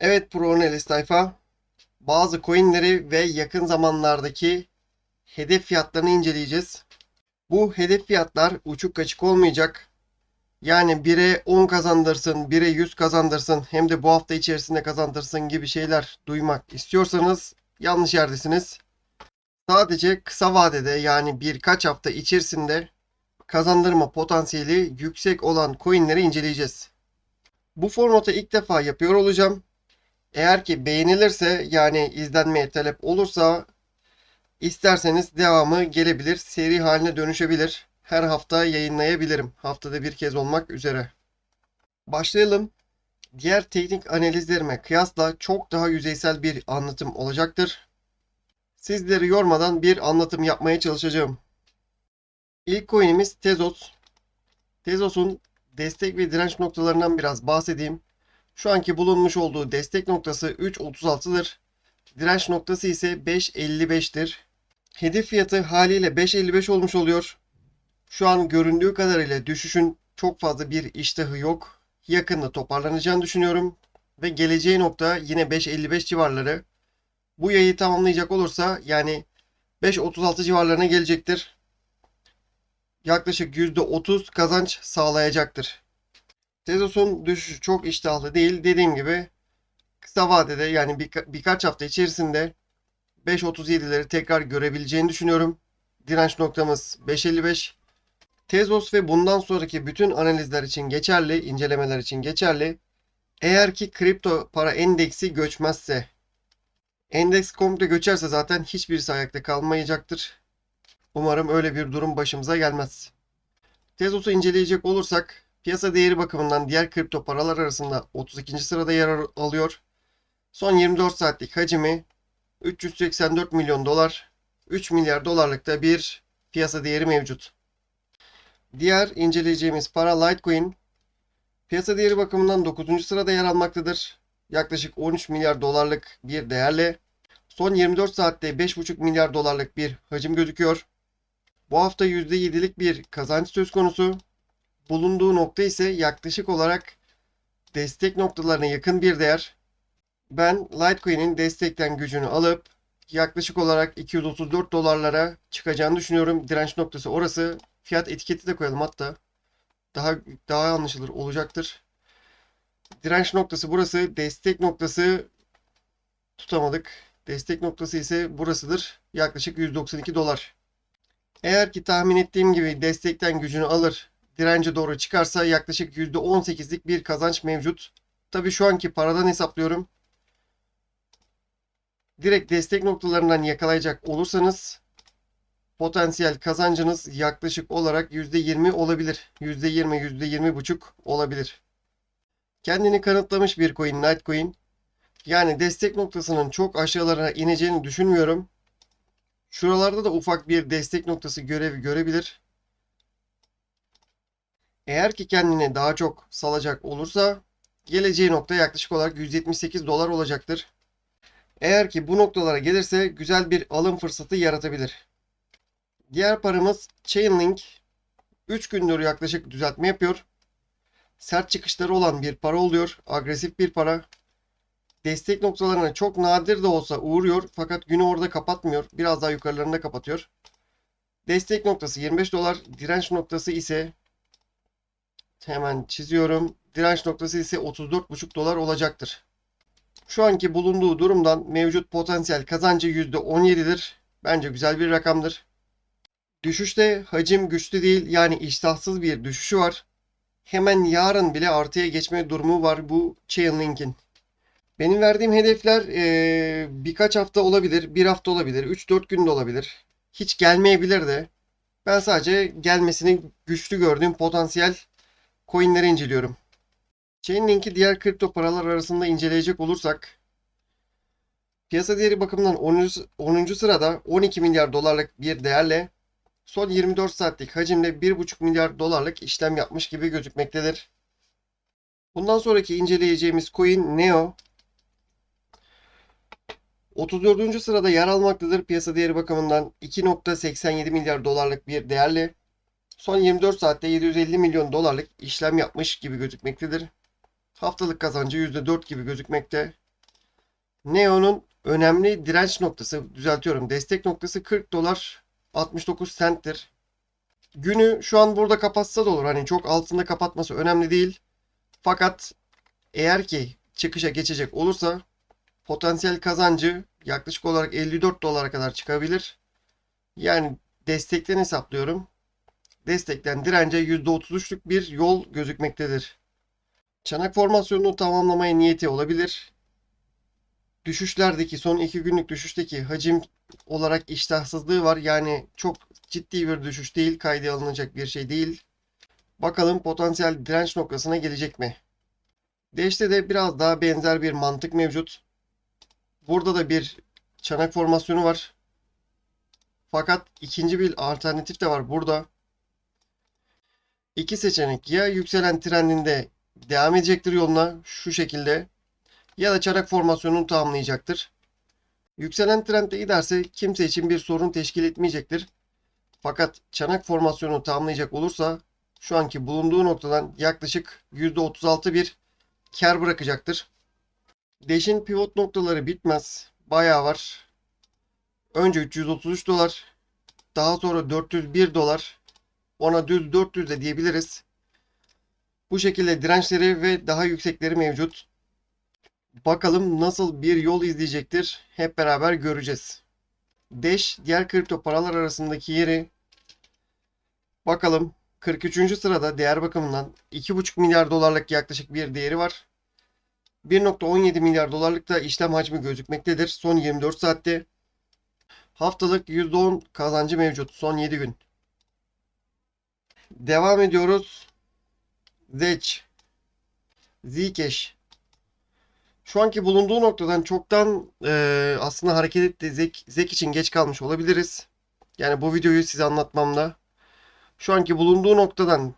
Evet Pro Analist tayfa. Bazı coinleri ve yakın zamanlardaki hedef fiyatlarını inceleyeceğiz. Bu hedef fiyatlar uçuk kaçık olmayacak. Yani 1'e 10 kazandırsın, 1'e 100 kazandırsın, hem de bu hafta içerisinde kazandırsın gibi şeyler duymak istiyorsanız yanlış yerdesiniz. Sadece kısa vadede yani birkaç hafta içerisinde kazandırma potansiyeli yüksek olan coinleri inceleyeceğiz. Bu formatı ilk defa yapıyor olacağım. Eğer ki beğenilirse yani izlenmeye talep olursa isterseniz devamı gelebilir. Seri haline dönüşebilir. Her hafta yayınlayabilirim. Haftada bir kez olmak üzere. Başlayalım. Diğer teknik analizlerime kıyasla çok daha yüzeysel bir anlatım olacaktır. Sizleri yormadan bir anlatım yapmaya çalışacağım. İlk coin'imiz Tezos. Tezos'un destek ve direnç noktalarından biraz bahsedeyim. Şu anki bulunmuş olduğu destek noktası 3.36'dır. Direnç noktası ise 5.55'tir. Hedef fiyatı haliyle 5.55 olmuş oluyor. Şu an göründüğü kadarıyla düşüşün çok fazla bir iştahı yok. Yakında toparlanacağını düşünüyorum. Ve geleceği nokta yine 5.55 civarları. Bu yayı tamamlayacak olursa yani 5.36 civarlarına gelecektir. Yaklaşık %30 kazanç sağlayacaktır. Tezos'un düşüşü çok iştahlı değil. Dediğim gibi kısa vadede yani birka- birkaç hafta içerisinde 5.37'leri tekrar görebileceğini düşünüyorum. Direnç noktamız 5.55. Tezos ve bundan sonraki bütün analizler için geçerli, incelemeler için geçerli. Eğer ki kripto para endeksi göçmezse, endeks komple göçerse zaten hiçbirisi ayakta kalmayacaktır. Umarım öyle bir durum başımıza gelmez. Tezos'u inceleyecek olursak Piyasa değeri bakımından diğer kripto paralar arasında 32. sırada yer alıyor. Son 24 saatlik hacmi 384 milyon dolar, 3 milyar dolarlık da bir piyasa değeri mevcut. Diğer inceleyeceğimiz para Litecoin piyasa değeri bakımından 9. sırada yer almaktadır. Yaklaşık 13 milyar dolarlık bir değerle son 24 saatte 5,5 milyar dolarlık bir hacim gözüküyor. Bu hafta %7'lik bir kazanç söz konusu bulunduğu nokta ise yaklaşık olarak destek noktalarına yakın bir değer. Ben Litecoin'in destekten gücünü alıp yaklaşık olarak 234 dolarlara çıkacağını düşünüyorum. Direnç noktası orası. Fiyat etiketi de koyalım hatta. Daha daha anlaşılır olacaktır. Direnç noktası burası. Destek noktası tutamadık. Destek noktası ise burasıdır. Yaklaşık 192 dolar. Eğer ki tahmin ettiğim gibi destekten gücünü alır dirence doğru çıkarsa yaklaşık %18'lik bir kazanç mevcut. Tabi şu anki paradan hesaplıyorum. Direkt destek noktalarından yakalayacak olursanız potansiyel kazancınız yaklaşık olarak %20 olabilir. %20, %20,5 olabilir. Kendini kanıtlamış bir coin Litecoin. Yani destek noktasının çok aşağılarına ineceğini düşünmüyorum. Şuralarda da ufak bir destek noktası görevi görebilir. Eğer ki kendini daha çok salacak olursa geleceği nokta yaklaşık olarak 178 dolar olacaktır. Eğer ki bu noktalara gelirse güzel bir alım fırsatı yaratabilir. Diğer paramız Chainlink. 3 gündür yaklaşık düzeltme yapıyor. Sert çıkışları olan bir para oluyor. Agresif bir para. Destek noktalarına çok nadir de olsa uğruyor. Fakat günü orada kapatmıyor. Biraz daha yukarılarında kapatıyor. Destek noktası 25 dolar. Direnç noktası ise Hemen çiziyorum. Direnç noktası ise 34,5 dolar olacaktır. Şu anki bulunduğu durumdan mevcut potansiyel kazancı %17'dir. Bence güzel bir rakamdır. Düşüşte hacim güçlü değil yani iştahsız bir düşüşü var. Hemen yarın bile artıya geçme durumu var bu Chainlink'in. Benim verdiğim hedefler ee, birkaç hafta olabilir, bir hafta olabilir, 3-4 günde olabilir. Hiç gelmeyebilir de. Ben sadece gelmesini güçlü gördüğüm potansiyel coinleri inceliyorum. Chainlink'i diğer kripto paralar arasında inceleyecek olursak piyasa değeri bakımından 10. 10. sırada 12 milyar dolarlık bir değerle son 24 saatlik hacimle 1,5 milyar dolarlık işlem yapmış gibi gözükmektedir. Bundan sonraki inceleyeceğimiz coin Neo 34. sırada yer almaktadır. Piyasa değeri bakımından 2.87 milyar dolarlık bir değerle son 24 saatte 750 milyon dolarlık işlem yapmış gibi gözükmektedir. Haftalık kazancı %4 gibi gözükmekte. Neo'nun önemli direnç noktası, düzeltiyorum, destek noktası 40 dolar 69 centtir. Günü şu an burada kapatsa da olur. Hani çok altında kapatması önemli değil. Fakat eğer ki çıkışa geçecek olursa potansiyel kazancı yaklaşık olarak 54 dolara kadar çıkabilir. Yani destekten hesaplıyorum. Destekten dirence %33'lük bir yol gözükmektedir. Çanak formasyonunu tamamlamaya niyeti olabilir. Düşüşlerdeki son iki günlük düşüşteki hacim olarak iştahsızlığı var. Yani çok ciddi bir düşüş değil, kayda alınacak bir şey değil. Bakalım potansiyel direnç noktasına gelecek mi? Deşte de biraz daha benzer bir mantık mevcut. Burada da bir çanak formasyonu var. Fakat ikinci bir alternatif de var burada. İki seçenek ya yükselen trendinde devam edecektir yoluna şu şekilde ya da çanak formasyonunu tamamlayacaktır. Yükselen trendde giderse kimse için bir sorun teşkil etmeyecektir. Fakat çanak formasyonunu tamamlayacak olursa şu anki bulunduğu noktadan yaklaşık %36 bir kar bırakacaktır. Deşin pivot noktaları bitmez. Bayağı var. Önce 333 dolar. Daha sonra 401 dolar. Ona düz 400 de diyebiliriz. Bu şekilde dirençleri ve daha yüksekleri mevcut. Bakalım nasıl bir yol izleyecektir. Hep beraber göreceğiz. Dash diğer kripto paralar arasındaki yeri bakalım 43. sırada değer bakımından 2,5 milyar dolarlık yaklaşık bir değeri var. 1.17 milyar dolarlık da işlem hacmi gözükmektedir son 24 saatte. Haftalık %10 kazancı mevcut son 7 gün. Devam ediyoruz. Zech. Zcash. Şu anki bulunduğu noktadan çoktan e, aslında hareket etti. Zek, Zek için geç kalmış olabiliriz. Yani bu videoyu size anlatmamda. Şu anki bulunduğu noktadan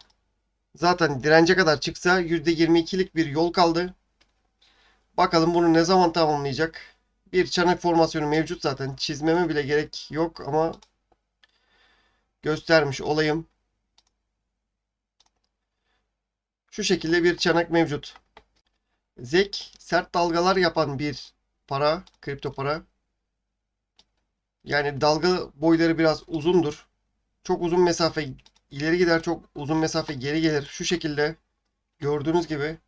zaten dirence kadar çıksa %22'lik bir yol kaldı. Bakalım bunu ne zaman tamamlayacak. Bir çanak formasyonu mevcut zaten. Çizmeme bile gerek yok ama göstermiş olayım. Şu şekilde bir çanak mevcut. Zek sert dalgalar yapan bir para, kripto para. Yani dalga boyları biraz uzundur. Çok uzun mesafe ileri gider, çok uzun mesafe geri gelir. Şu şekilde gördüğünüz gibi.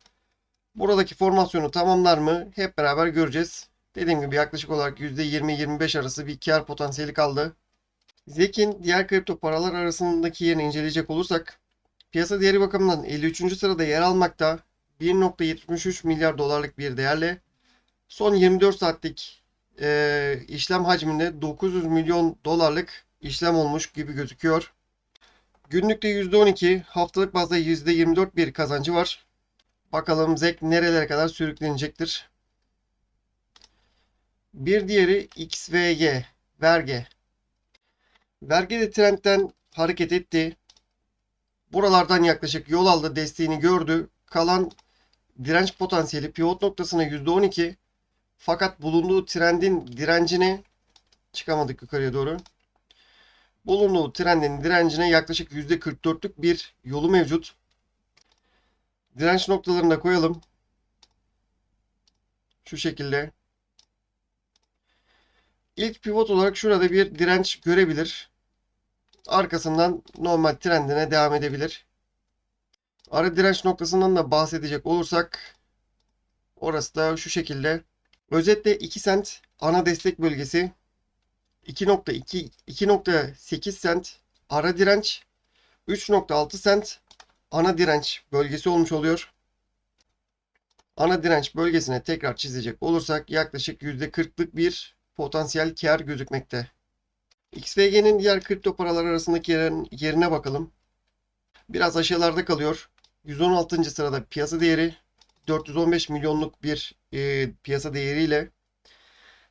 Buradaki formasyonu tamamlar mı? Hep beraber göreceğiz. Dediğim gibi yaklaşık olarak %20-25 arası bir kar potansiyeli kaldı. Zek'in diğer kripto paralar arasındaki yerini inceleyecek olursak piyasa değeri bakımından 53. sırada yer almakta. 1.73 milyar dolarlık bir değerle son 24 saatlik e, işlem hacminde 900 milyon dolarlık işlem olmuş gibi gözüküyor. Günlükte %12, haftalık bazda %24 bir kazancı var. Bakalım ZEK nerelere kadar sürüklenecektir. Bir diğeri XVG, verge. Verge de trendten hareket etti. Buralardan yaklaşık yol aldı, desteğini gördü. Kalan direnç potansiyeli pivot noktasına %12. Fakat bulunduğu trendin direncine çıkamadık yukarıya doğru. Bulunduğu trendin direncine yaklaşık %44'lük bir yolu mevcut. Direnç noktalarını da koyalım. Şu şekilde. İlk pivot olarak şurada bir direnç görebilir. Arkasından normal trendine devam edebilir. Ara direnç noktasından da bahsedecek olursak orası da şu şekilde. Özetle 2 sent ana destek bölgesi 2.2 2.8 sent ara direnç 3.6 sent ana direnç bölgesi olmuş oluyor. Ana direnç bölgesine tekrar çizecek olursak yaklaşık %40'lık bir potansiyel kar gözükmekte. XVG'nin diğer kripto paralar arasındaki yerin, yerine bakalım. Biraz aşağılarda kalıyor. 116. sırada piyasa değeri 415 milyonluk bir e, piyasa değeriyle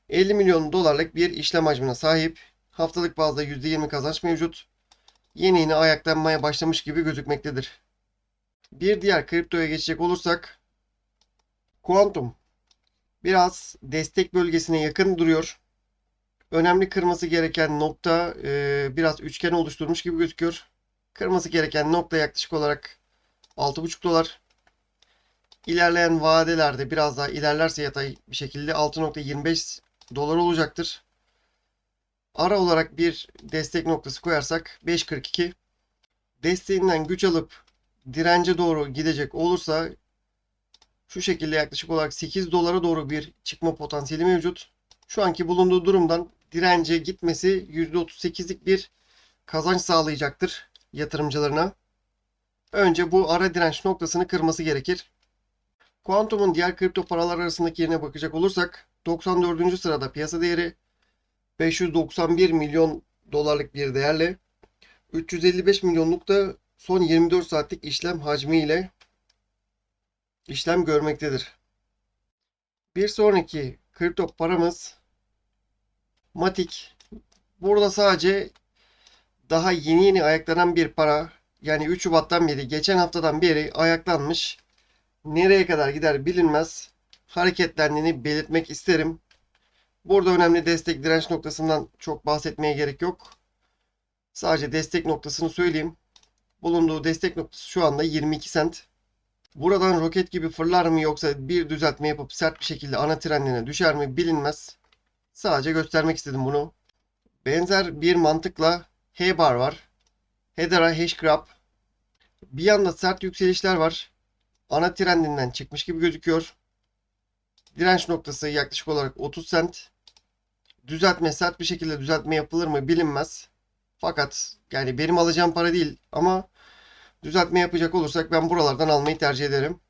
50 milyon dolarlık bir işlem hacmine sahip. Haftalık bazda %20 kazanç mevcut. Yeni yeni ayaklanmaya başlamış gibi gözükmektedir. Bir diğer kriptoya geçecek olursak Quantum biraz destek bölgesine yakın duruyor. Önemli kırması gereken nokta e, biraz üçgen oluşturmuş gibi gözüküyor. Kırması gereken nokta yaklaşık olarak 6,5 dolar. İlerleyen vadelerde biraz daha ilerlerse yatay bir şekilde 6.25 dolar olacaktır. Ara olarak bir destek noktası koyarsak 5.42 desteğinden güç alıp dirence doğru gidecek olursa şu şekilde yaklaşık olarak 8 dolara doğru bir çıkma potansiyeli mevcut. Şu anki bulunduğu durumdan dirence gitmesi %38'lik bir kazanç sağlayacaktır yatırımcılarına. Önce bu ara direnç noktasını kırması gerekir. Kuantum'un diğer kripto paralar arasındaki yerine bakacak olursak 94. sırada piyasa değeri 591 milyon dolarlık bir değerle 355 milyonluk da son 24 saatlik işlem hacmi ile işlem görmektedir. Bir sonraki kripto paramız Matic. Burada sadece daha yeni yeni ayaklanan bir para. Yani 3 Şubat'tan beri, geçen haftadan beri ayaklanmış. Nereye kadar gider bilinmez. Hareketlendiğini belirtmek isterim. Burada önemli destek direnç noktasından çok bahsetmeye gerek yok. Sadece destek noktasını söyleyeyim. Bulunduğu destek noktası şu anda 22 sent. Buradan roket gibi fırlar mı yoksa bir düzeltme yapıp sert bir şekilde ana trendine düşer mi bilinmez. Sadece göstermek istedim bunu. Benzer bir mantıkla H-bar var. Hedera Hashgraph. Bir yanda sert yükselişler var. Ana trendinden çıkmış gibi gözüküyor. Direnç noktası yaklaşık olarak 30 sent. Düzeltme sert bir şekilde düzeltme yapılır mı bilinmez. Fakat yani benim alacağım para değil ama düzeltme yapacak olursak ben buralardan almayı tercih ederim.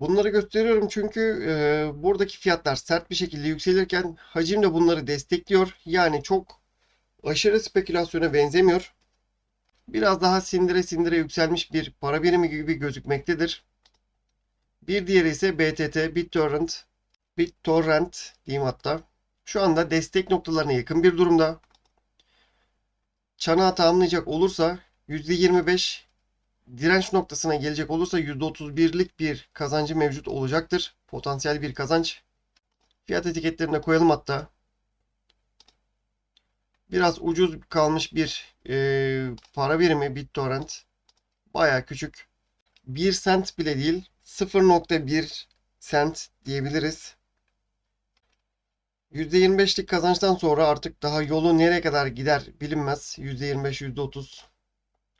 Bunları gösteriyorum çünkü e, buradaki fiyatlar sert bir şekilde yükselirken hacim de bunları destekliyor. Yani çok aşırı spekülasyona benzemiyor. Biraz daha sindire sindire yükselmiş bir para birimi gibi gözükmektedir. Bir diğeri ise BTT, BitTorrent, BitTorrent diyeyim hatta. Şu anda destek noktalarına yakın bir durumda. Çanağı tamamlayacak olursa %25 direnç noktasına gelecek olursa %31'lik bir kazancı mevcut olacaktır. Potansiyel bir kazanç. Fiyat etiketlerine koyalım hatta. Biraz ucuz kalmış bir e, para birimi BitTorrent. Baya küçük. 1 sent bile değil. 0.1 sent diyebiliriz. %25'lik kazançtan sonra artık daha yolu nereye kadar gider bilinmez. %25, %30.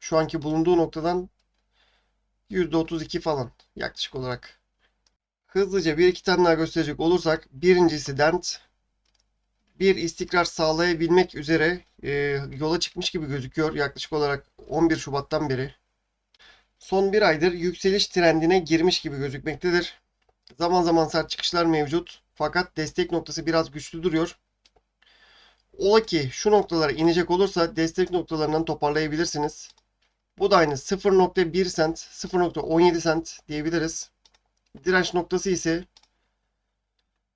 Şu anki bulunduğu noktadan %32 falan yaklaşık olarak. Hızlıca bir iki tane daha gösterecek olursak birincisi Dent. Bir istikrar sağlayabilmek üzere e, yola çıkmış gibi gözüküyor yaklaşık olarak 11 Şubat'tan beri. Son bir aydır yükseliş trendine girmiş gibi gözükmektedir. Zaman zaman sert çıkışlar mevcut. Fakat destek noktası biraz güçlü duruyor. Ola ki şu noktalara inecek olursa destek noktalarından toparlayabilirsiniz. Bu da aynı 0.1 sent, 0.17 sent diyebiliriz. Direnç noktası ise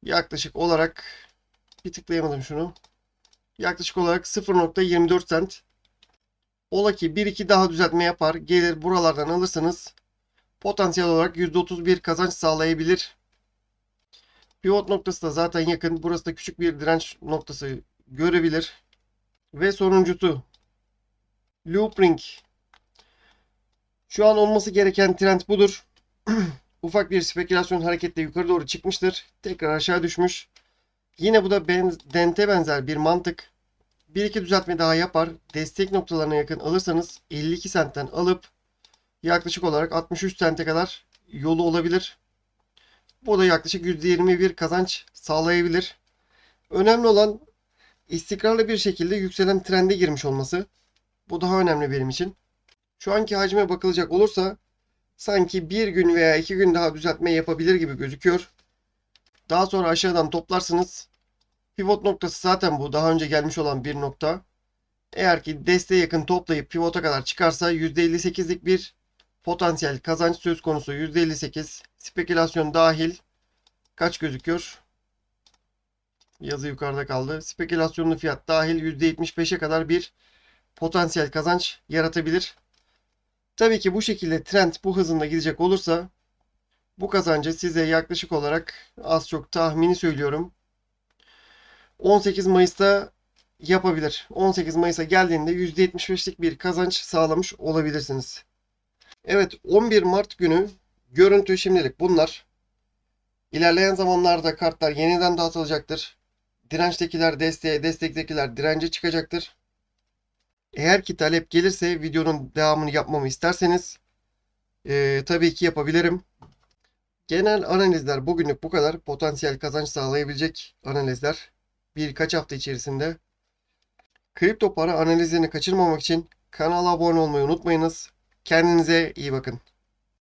yaklaşık olarak bir tıklayamadım şunu. Yaklaşık olarak 0.24 sent. Ola ki 1-2 daha düzeltme yapar. Gelir buralardan alırsanız potansiyel olarak %31 kazanç sağlayabilir. Pivot noktası da zaten yakın. Burası da küçük bir direnç noktası görebilir. Ve sonuncusu Loopring şu an olması gereken trend budur. Ufak bir spekülasyon hareketle yukarı doğru çıkmıştır. Tekrar aşağı düşmüş. Yine bu da ben, dente benzer bir mantık. Bir iki düzeltme daha yapar. Destek noktalarına yakın alırsanız 52 sentten alıp yaklaşık olarak 63 sente kadar yolu olabilir. Bu da yaklaşık %21 kazanç sağlayabilir. Önemli olan istikrarlı bir şekilde yükselen trende girmiş olması. Bu daha önemli benim için. Şu anki hacme bakılacak olursa sanki bir gün veya iki gün daha düzeltme yapabilir gibi gözüküyor. Daha sonra aşağıdan toplarsınız. Pivot noktası zaten bu. Daha önce gelmiş olan bir nokta. Eğer ki desteğe yakın toplayıp pivota kadar çıkarsa %58'lik bir potansiyel kazanç söz konusu. %58 spekülasyon dahil kaç gözüküyor? Yazı yukarıda kaldı. Spekülasyonlu fiyat dahil %75'e kadar bir potansiyel kazanç yaratabilir. Tabii ki bu şekilde trend bu hızında gidecek olursa bu kazancı size yaklaşık olarak az çok tahmini söylüyorum. 18 Mayıs'ta yapabilir. 18 Mayıs'a geldiğinde %75'lik bir kazanç sağlamış olabilirsiniz. Evet 11 Mart günü Görüntü şimdilik bunlar. İlerleyen zamanlarda kartlar yeniden dağıtılacaktır. Dirençtekiler desteğe, destektekiler dirence çıkacaktır. Eğer ki talep gelirse videonun devamını yapmamı isterseniz eee, tabii ki yapabilirim. Genel analizler bugünlük bu kadar. Potansiyel kazanç sağlayabilecek analizler birkaç hafta içerisinde. Kripto para analizlerini kaçırmamak için kanala abone olmayı unutmayınız. Kendinize iyi bakın.